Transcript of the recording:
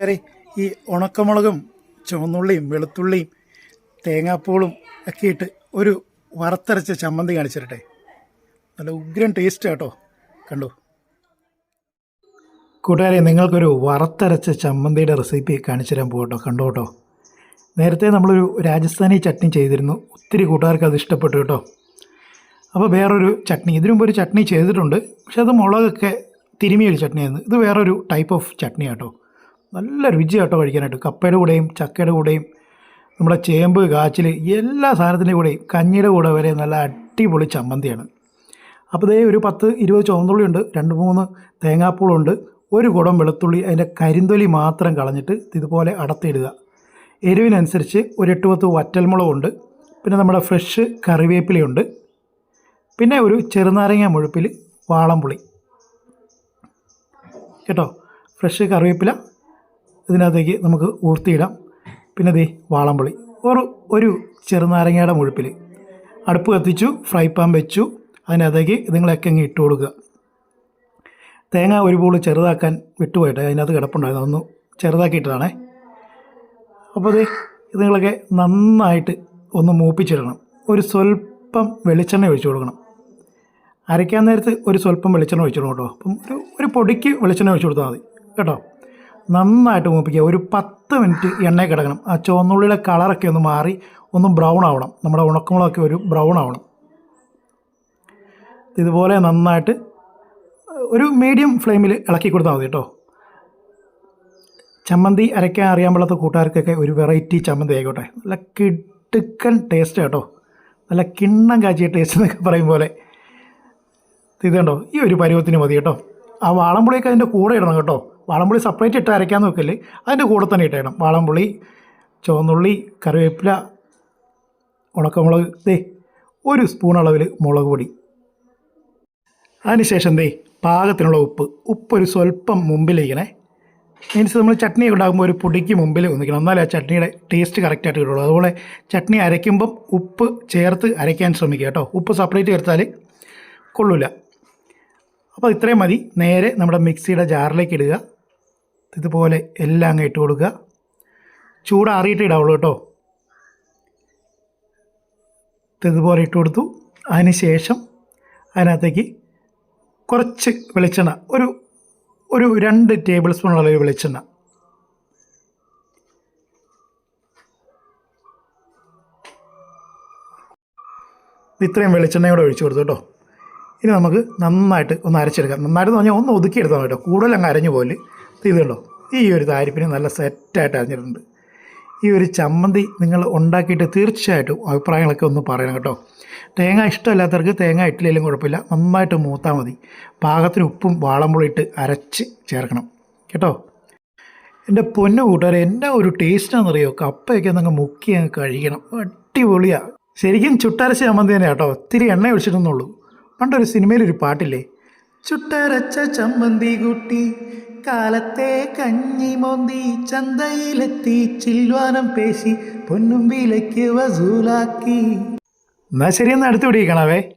കറി ഈ ഉണക്കമുളകും ചുവന്നുള്ളിയും വെളുത്തുള്ളിയും തേങ്ങാപ്പൂളും ഒക്കെ ഇട്ട് ഒരു വറുത്തരച്ച ചമ്മന്തി കാണിച്ചു തരട്ടെ നല്ല ഉഗ്രൻ ടേസ്റ്റ് കേട്ടോ കണ്ടു? കൂട്ടുകാരെ നിങ്ങൾക്കൊരു വറുത്തരച്ച ചമ്മന്തിയുടെ റെസിപ്പി കാണിച്ചു തരാൻ പോകട്ടോ. കണ്ടോ കേട്ടോ നേരത്തെ നമ്മളൊരു രാജസ്ഥാനി ചട്നി ചെയ്തിരുന്നു. ഒത്തിരി കൂട്ടുകാർക്ക് അത് ഇഷ്ടപ്പെട്ടു കേട്ടോ. അപ്പോൾ വേറൊരു ചട്നി ഇതിനു ഒരു ചട്നി ചെയ്തിട്ടുണ്ട്. പക്ഷെ അത് മുളകൊക്കെ തിരുമിയൊരു ചട്നിയായിരുന്നു. ഇത് വേറൊരു ടൈപ്പ് ഓഫ് ചട്നി കേട്ടോ നല്ല രുചി കേട്ടോ കഴിക്കാനായിട്ട്. കപ്പയുടെ കൂടെയും ചക്കയുടെ കൂടെയും നമ്മുടെ ചേമ്പ് കാച്ചിൽ എല്ലാ സാധനത്തിന്റെ കൂടെയും കഞ്ഞിയുടെ കൂടെ വരെ നല്ല അടിപൊളി ചമ്മന്തിയാണ്. അപ്പോൾ ഇതേ ഒരു പത്ത് ഇരുപത് ചുവന്നുള്ളി ഉണ്ട് രണ്ട് മൂന്ന് തേങ്ങാപ്പൂളുണ്ട് ഒരു കുടം വെളുത്തുള്ളി അതിന്റെ കരിന്തൊലി മാത്രം കളഞ്ഞിട്ട് ഇതുപോലെ അടത്തിയിടുക. എരിവിനനുസരിച്ച് ഒരു എട്ട് പത്ത് വറ്റൽമുളകുണ്ട് പിന്നെ നമ്മുടെ ഫ്രഷ് കറിവേപ്പിലയുണ്ട് പിന്നെ ഒരു ചെറുനാരങ്ങ മുഴുപ്പിൽ വാളംപുളി. കേട്ടോ? ഫ്രഷ് കറിവേപ്പില ഇതിനകത്തേക്ക് നമുക്ക് ഊർത്തിയിടാം. പിന്നെ ദേ വാളംപുളി. ഒരു ഒരു ചെറുനാരങ്ങയുടെ മുഴുപ്പിൽ അടുപ്പ് കത്തിച്ചു ഫ്രൈ പാൻ വെച്ചു. അതിനകത്തേക്ക് ഇതുങ്ങളൊക്കെ അങ്ങ് ഇട്ട് കൊടുക്കുക. തേങ്ങ ഒരു പോൾ ചെറുതാക്കാൻ വിട്ടുപോയിട്ട് അതിനകത്ത് കിടപ്പുണ്ടായിരുന്നു. അതൊന്ന് ചെറുതാക്കിയിട്ടതാണേ. അപ്പോൾ ഇത് ഇതുങ്ങളൊക്കെ നന്നായിട്ട് ഒന്ന് മൂപ്പിച്ചിടണം. ഒരു സ്വല്പം വെളിച്ചെണ്ണ ഒഴിച്ചു കൊടുക്കണം. അരയ്ക്കാൻ നേരത്ത് ഒരു സ്വല്പം വെളിച്ചെണ്ണ ഒഴിച്ചു കൊടുക്കണം കേട്ടോ. അപ്പം ഒരു ഒരു പൊടിക്ക് വെളിച്ചെണ്ണ ഒഴിച്ചു കൊടുത്താൽ മതി. കേട്ടോ? നന്നായിട്ട് മൂപ്പിക്കുക. ഒരു പത്ത് മിനിറ്റ് എണ്ണയിൽ കിടക്കണം. ആ ചുവന്നുള്ളിയുടെ കളറൊക്കെ ഒന്ന് മാറി ഒന്ന് ബ്രൗൺ ആവണം. നമ്മുടെ ഉണക്കമുളകൊക്കെ ഒരു ബ്രൗൺ ആവണം. ഇതുപോലെ നന്നായിട്ട് ഒരു മീഡിയം ഫ്ലെയിമിൽ ഇളക്കി കൊടുത്താൽ മതി കേട്ടോ. ചമ്മന്തി അരയ്ക്കാൻ അറിയാൻ പാടാത്ത കൂട്ടുകാർക്കൊക്കെ ഒരു വെറൈറ്റി ചമ്മന്തി ആയിക്കോട്ടെ. നല്ല കിടുക്കൻ ടേസ്റ്റ് കേട്ടോ. നല്ല കിണ്ണം കാച്ചിയ ടേസ്റ്റ് എന്നൊക്കെ പറയും പോലെ. ഇത് കണ്ടോ? ഈ ഒരു പരുവത്തിന് മതി കേട്ടോ. ആ വാളംപുളിയൊക്കെ അതിന്റെ കൂടെ ഇടണം കേട്ടോ. വാളംപുളി സെപ്പറേറ്റ് ഇട്ട് അരയ്ക്കാൻ നോക്കല്ലേ അതിന്റെ കൂടെ തന്നെ ഇട്ടേണം വാളംപുളി ചുവന്നുള്ളി കറിവേപ്പില ഉണക്കമുളക് ദേ ഒരു സ്പൂൺ അളവിൽ മുളക് പൊടി. അതിനുശേഷം ദേ പാകത്തിനുള്ള ഉപ്പ്. ഉപ്പ് ഒരു സ്വല്പം മുമ്പിലിരിക്കണേ. മീൻസ് നമ്മൾ ചട്നി ഉണ്ടാകുമ്പോൾ ഒരു പൊടിക്ക് മുമ്പിൽ ഒന്നിക്കണം. എന്നാലേ ആ ചട്നിയുടെ ടേസ്റ്റ് കറക്റ്റായിട്ട് കിട്ടുള്ളൂ. അതുപോലെ ചട്നി അരയ്ക്കുമ്പം ഉപ്പ് ചേർത്ത് അരയ്ക്കാൻ ശ്രമിക്കുക കേട്ടോ. ഉപ്പ് സെപ്പറേറ്റ് ചേർത്താൽ കൊള്ളില്ല അപ്പോൾ ഇത്രയും മതി. നേരെ നമ്മുടെ മിക്സിയുടെ ജാറിലേക്ക് ഇടുക. ഇതുപോലെ എല്ലാം അങ്ങ് ഇട്ട് കൊടുക്കുക. ചൂടാറിയിട്ട് ഇടാവുള്ളൂ കേട്ടോ. ഇതുപോലെ ഇട്ട് കൊടുത്തു. അതിന് ശേഷം അതിനകത്തേക്ക് കുറച്ച് വെളിച്ചെണ്ണ ഒരു ഒരു രണ്ട് ടേബിൾ സ്പൂൺ അളവ് വെളിച്ചെണ്ണ. ഇത്രയും വെളിച്ചെണ്ണയോടെ ഒഴിച്ചു കൊടുത്തു കേട്ടോ. ഇനി നമുക്ക് നന്നായിട്ട് ഒന്ന് അരച്ചെടുക്കാം. നന്നായിട്ട് എന്ന് പറഞ്ഞാൽ ഒന്ന് ഒതുക്കിയെടുത്താൽ കേട്ടോ. കൂടുതൽ അങ്ങ് അരഞ്ഞു പോലെ ഇത് ഈ ഒരു താരിപ്പിന് നല്ല സെറ്റായിട്ട് അറിഞ്ഞിട്ടുണ്ട്. ഈ ഒരു ചമ്മന്തി നിങ്ങൾ ഉണ്ടാക്കിയിട്ട് തീർച്ചയായിട്ടും അഭിപ്രായങ്ങളൊക്കെ ഒന്ന് പറയണം കേട്ടോ. തേങ്ങ ഇഷ്ടമില്ലാത്തവർക്ക് തേങ്ങ ഇട്ടില്ലെങ്കിലും കുഴപ്പമില്ല. നന്നായിട്ട് മൂത്താൽ മതി. പാകത്തിന് ഉപ്പും വാളമ്പുളി ഇട്ട് അരച്ച് ചേർക്കണം. കേട്ടോ? എന്റെ പൊന്നു കൂട്ടുകാരെ എന്നാ ഒരു ടേസ്റ്റാണെന്നറിയോ കപ്പയൊക്കെ ഒന്ന് മുക്കി അങ്ങ് കഴിക്കണം അടിപൊളിയാണ് ശരിക്കും ചുട്ടരച്ച ചമ്മന്തി തന്നെ കേട്ടോ. ഒത്തിരി എണ്ണ ഒഴിച്ചിട്ടൊന്നുള്ളൂ. പണ്ടൊരു സിനിമയിലൊരു പാട്ടില്ലേ? ചുട്ടരച്ച ചമ്മന്തി കുട്ടി കാലത്തെ കഞ്ഞി മോന്തി ചന്തയിലെത്തി ചിൽവാനം പേശി പൊന്നും വിലയ്ക്ക് വസൂലാക്കി. എന്നാ ശരി എന്നാൽ അടുത്ത് പിടിക്കണവേ